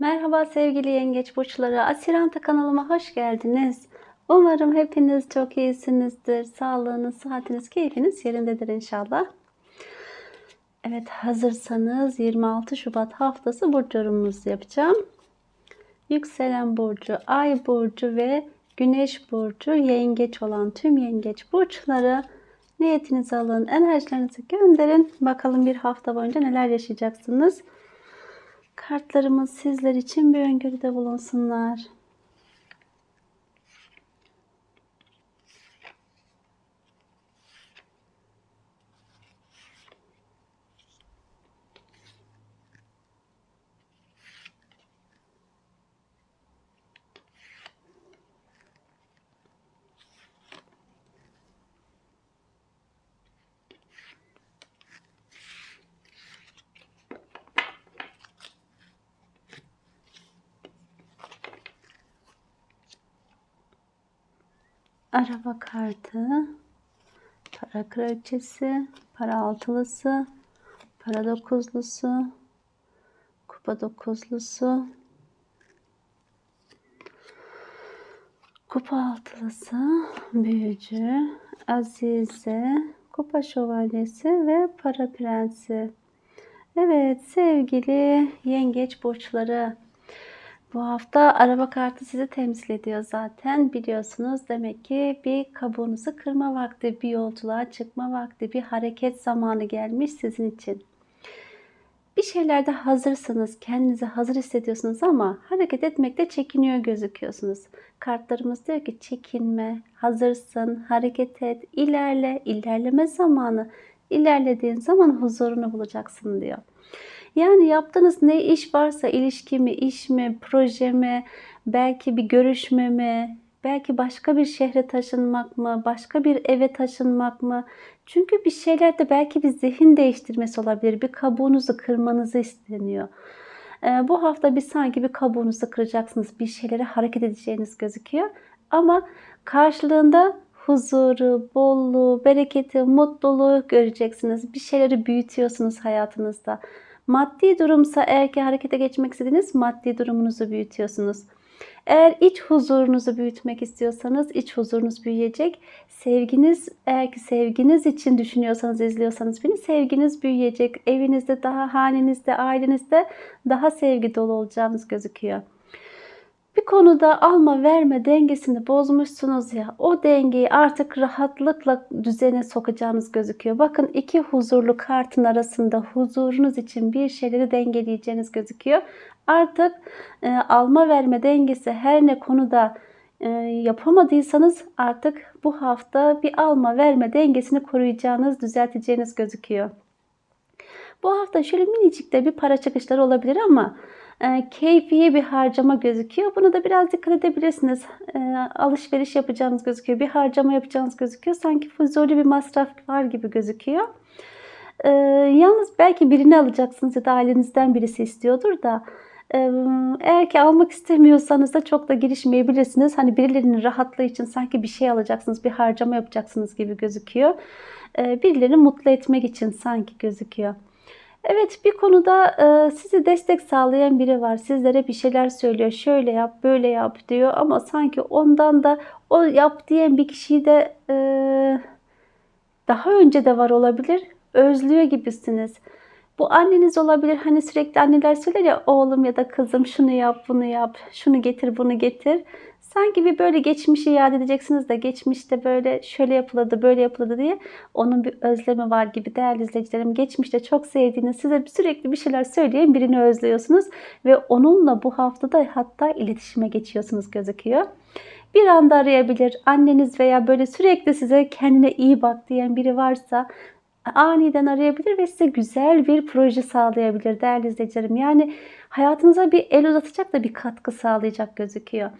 Merhaba sevgili yengeç burçları. Asiranta kanalıma hoş geldiniz. Umarım hepiniz çok iyisinizdir. Sağlığınız, sıhhatiniz, keyfiniz yerindedir inşallah. Evet hazırsanız 26 Şubat haftası burç yorumumuzu yapacağım. Yükselen burcu, ay burcu ve güneş burcu yengeç olan tüm yengeç burçları niyetinizi alın, enerjilerinizi gönderin. Bakalım bir hafta boyunca neler yaşayacaksınız. Kartlarımız sizler için bir öngörüde bulunsunlar. Araba kartı, para kraliçesi, para altılısı, para dokuzlusu, kupa dokuzlusu, kupa altılısı, büyücü, azize, kupa şövalyesi ve para prensi. Evet sevgili yengeç burçları. Bu hafta araba kartı sizi temsil ediyor zaten biliyorsunuz. Demek ki bir kabuğunuzu kırma vakti, bir yolculuğa çıkma vakti, bir hareket zamanı gelmiş sizin için. Bir şeylerde hazırsınız, kendinizi hazır hissediyorsunuz ama hareket etmekte çekiniyor gözüküyorsunuz. Kartlarımız diyor ki çekinme, hazırsın, hareket et, ilerle, ilerleme zamanı. İlerlediğin zaman huzurunu bulacaksın diyor. Yani yaptığınız ne iş varsa ilişki mi, iş mi, proje mi, belki bir görüşme mi, belki başka bir şehre taşınmak mı, başka bir eve taşınmak mı? Çünkü bir şeylerde belki bir zihin değiştirmesi olabilir. Bir kabuğunuzu kırmanızı isteniyor. Ee, bu hafta bir sanki bir kabuğunuzu kıracaksınız. Bir şeylere hareket edeceğiniz gözüküyor. Ama karşılığında huzuru, bolluğu, bereketi, mutluluğu göreceksiniz. Bir şeyleri büyütüyorsunuz hayatınızda. Maddi durumsa eğer ki harekete geçmek istediğiniz maddi durumunuzu büyütüyorsunuz. Eğer iç huzurunuzu büyütmek istiyorsanız iç huzurunuz büyüyecek. Sevginiz eğer ki sevginiz için düşünüyorsanız, izliyorsanız beni sevginiz büyüyecek. Evinizde daha hanenizde, ailenizde daha sevgi dolu olacağınız gözüküyor. Bir konuda alma verme dengesini bozmuşsunuz ya o dengeyi artık rahatlıkla düzene sokacağınız gözüküyor. Bakın iki huzurlu kartın arasında huzurunuz için bir şeyleri dengeleyeceğiniz gözüküyor. Artık e, alma verme dengesi her ne konuda e, yapamadıysanız artık bu hafta bir alma verme dengesini koruyacağınız, düzelteceğiniz gözüküyor. Bu hafta şöyle minicik de bir para çıkışları olabilir ama e, keyfiye bir harcama gözüküyor. Bunu da biraz dikkat edebilirsiniz. E, alışveriş yapacağınız gözüküyor. Bir harcama yapacağınız gözüküyor. Sanki fuzuli bir masraf var gibi gözüküyor. E, yalnız belki birini alacaksınız ya da ailenizden birisi istiyordur da eğer ki almak istemiyorsanız da çok da girişmeyebilirsiniz. Hani birilerinin rahatlığı için sanki bir şey alacaksınız, bir harcama yapacaksınız gibi gözüküyor. Birilerini mutlu etmek için sanki gözüküyor. Evet bir konuda e, sizi destek sağlayan biri var. Sizlere bir şeyler söylüyor. Şöyle yap, böyle yap diyor. Ama sanki ondan da o yap diyen bir kişiyi de e, daha önce de var olabilir. Özlüyor gibisiniz. Bu anneniz olabilir. Hani sürekli anneler söyler ya oğlum ya da kızım şunu yap, bunu yap, şunu getir, bunu getir. Sanki bir böyle geçmişi yad edeceksiniz de geçmişte böyle şöyle yapılırdı, böyle yapılırdı diye onun bir özlemi var gibi değerli izleyicilerim. Geçmişte çok sevdiğiniz, size sürekli bir şeyler söyleyen birini özlüyorsunuz ve onunla bu haftada hatta iletişime geçiyorsunuz gözüküyor. Bir anda arayabilir. Anneniz veya böyle sürekli size kendine iyi bak diyen biri varsa aniden arayabilir ve size güzel bir proje sağlayabilir değerli izleyicilerim. Yani hayatınıza bir el uzatacak da bir katkı sağlayacak gözüküyor.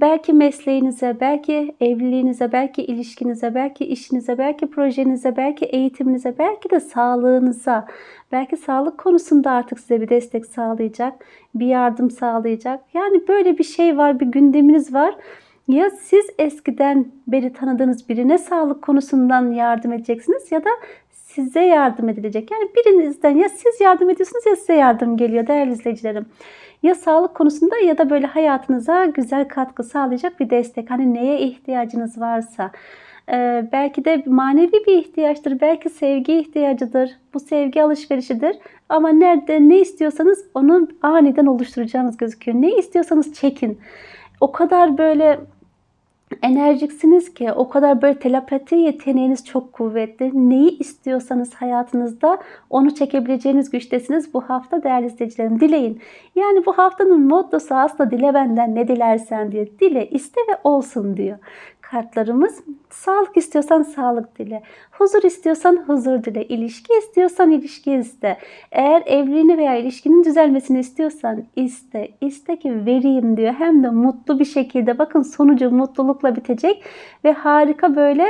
Belki mesleğinize, belki evliliğinize, belki ilişkinize, belki işinize, belki projenize, belki eğitiminize, belki de sağlığınıza, belki sağlık konusunda artık size bir destek sağlayacak, bir yardım sağlayacak. Yani böyle bir şey var, bir gündeminiz var. Ya siz eskiden beri tanıdığınız birine sağlık konusundan yardım edeceksiniz ya da size yardım edilecek. Yani birinizden ya siz yardım ediyorsunuz ya size yardım geliyor değerli izleyicilerim. Ya sağlık konusunda ya da böyle hayatınıza güzel katkı sağlayacak bir destek. Hani neye ihtiyacınız varsa. Ee, belki de manevi bir ihtiyaçtır. Belki sevgi ihtiyacıdır. Bu sevgi alışverişidir. Ama nerede ne istiyorsanız onu aniden oluşturacağınız gözüküyor. Ne istiyorsanız çekin. O kadar böyle enerjiksiniz ki o kadar böyle telepati yeteneğiniz çok kuvvetli. Neyi istiyorsanız hayatınızda onu çekebileceğiniz güçtesiniz bu hafta değerli izleyicilerim. Dileyin. Yani bu haftanın mottosu aslında dile benden ne dilersen diyor. Dile, iste ve olsun diyor kartlarımız. Sağlık istiyorsan sağlık dile. Huzur istiyorsan huzur dile. İlişki istiyorsan ilişki iste. Eğer evliliğini veya ilişkinin düzelmesini istiyorsan iste. İste ki vereyim diyor. Hem de mutlu bir şekilde. Bakın sonucu mutlulukla bitecek ve harika böyle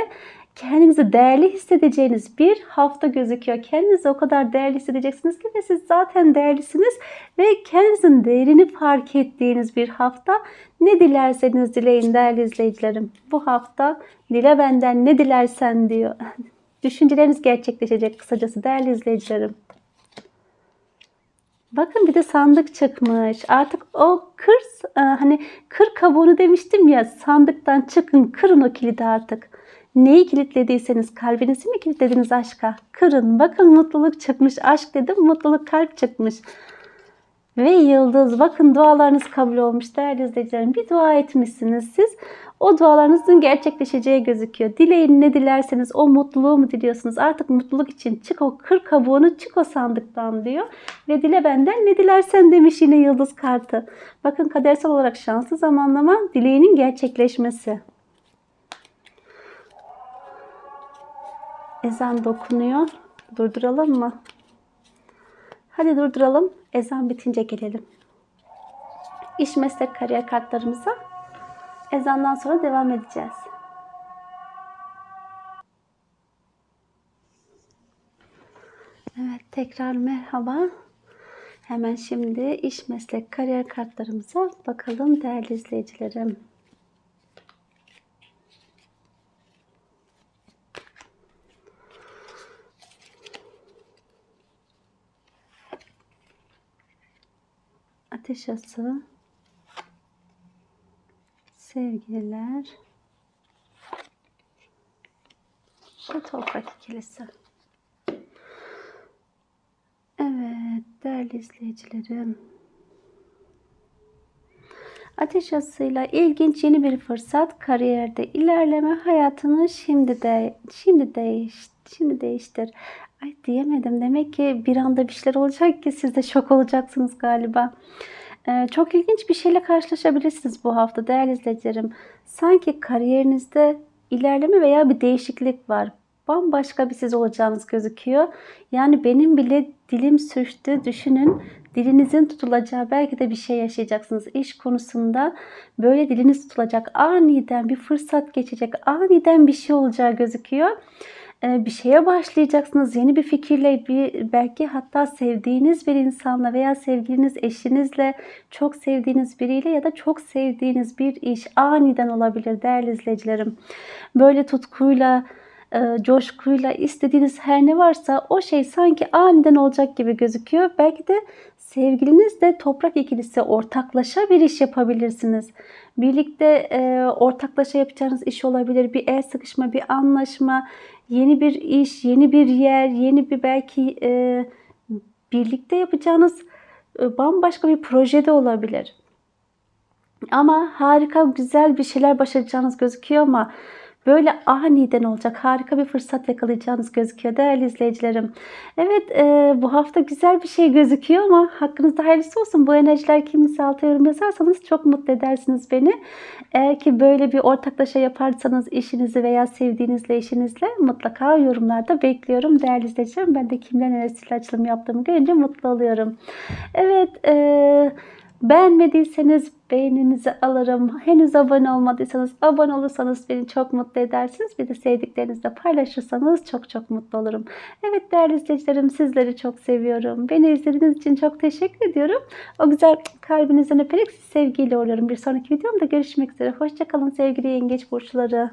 kendinizi değerli hissedeceğiniz bir hafta gözüküyor. Kendinizi o kadar değerli hissedeceksiniz ki ve siz zaten değerlisiniz ve kendinizin değerini fark ettiğiniz bir hafta. Ne dilerseniz dileyin değerli izleyicilerim. Bu hafta dile benden ne dilersen diyor. Düşünceleriniz gerçekleşecek kısacası değerli izleyicilerim. Bakın bir de sandık çıkmış. Artık o kır hani kır kabuğunu demiştim ya sandıktan çıkın kırın o kilidi artık. Neyi kilitlediyseniz kalbinizi mi kilitlediniz aşka? Kırın. Bakın mutluluk çıkmış. Aşk dedim mutluluk kalp çıkmış. Ve yıldız. Bakın dualarınız kabul olmuş değerli izleyicilerim. Bir dua etmişsiniz siz. O dualarınızın gerçekleşeceği gözüküyor. Dileyin ne dilerseniz o mutluluğu mu diliyorsunuz? Artık mutluluk için çık o kır kabuğunu çık o sandıktan diyor. Ve dile benden ne dilersen demiş yine yıldız kartı. Bakın kadersel olarak şanslı zamanlama dileğinin gerçekleşmesi. Ezan dokunuyor. Durduralım mı? Hadi durduralım. Ezan bitince gelelim. İş meslek kariyer kartlarımıza ezandan sonra devam edeceğiz. Evet tekrar merhaba. Hemen şimdi iş meslek kariyer kartlarımıza bakalım değerli izleyicilerim. Ateş ası, sevgililer ve toprak ikilisi. Evet değerli izleyicilerim. Ateş asıyla ilginç yeni bir fırsat, kariyerde ilerleme, hayatını şimdi de şimdi değiş, şimdi değiştir. Ay diyemedim. Demek ki bir anda bir şeyler olacak ki siz de şok olacaksınız galiba. Ee, çok ilginç bir şeyle karşılaşabilirsiniz bu hafta değerli izleyicilerim. Sanki kariyerinizde ilerleme veya bir değişiklik var. Bambaşka bir siz olacağınız gözüküyor. Yani benim bile dilim sürçtü. Düşünün dilinizin tutulacağı belki de bir şey yaşayacaksınız. İş konusunda böyle diliniz tutulacak. Aniden bir fırsat geçecek. Aniden bir şey olacağı gözüküyor. Ee, bir şeye başlayacaksınız. Yeni bir fikirle bir belki hatta sevdiğiniz bir insanla veya sevgiliniz eşinizle çok sevdiğiniz biriyle ya da çok sevdiğiniz bir iş aniden olabilir değerli izleyicilerim. Böyle tutkuyla e, coşkuyla istediğiniz her ne varsa o şey sanki aniden olacak gibi gözüküyor. Belki de sevgilinizle toprak ikilisi ortaklaşa bir iş yapabilirsiniz. Birlikte e, ortaklaşa yapacağınız iş olabilir. Bir el sıkışma, bir anlaşma, yeni bir iş, yeni bir yer, yeni bir belki e, birlikte yapacağınız e, bambaşka bir projede olabilir. Ama harika, güzel bir şeyler başaracağınız gözüküyor ama Böyle aniden olacak harika bir fırsat yakalayacağınız gözüküyor değerli izleyicilerim. Evet e, bu hafta güzel bir şey gözüküyor ama hakkınızda hayırlısı olsun. Bu enerjiler kimisi alta yorum yazarsanız çok mutlu edersiniz beni. Eğer ki böyle bir ortaklaşa yaparsanız işinizi veya sevdiğinizle eşinizle mutlaka yorumlarda bekliyorum. Değerli izleyicilerim ben de kimden enerjisiyle açılım yaptığımı görünce mutlu oluyorum. Evet eee Beğenmediyseniz beğeninizi alırım. Henüz abone olmadıysanız abone olursanız beni çok mutlu edersiniz. Bir de sevdiklerinizle paylaşırsanız çok çok mutlu olurum. Evet değerli izleyicilerim sizleri çok seviyorum. Beni izlediğiniz için çok teşekkür ediyorum. O güzel kalbinizden öperek sevgiyle oluyorum. Bir sonraki videomda görüşmek üzere. Hoşçakalın sevgili yengeç burçları.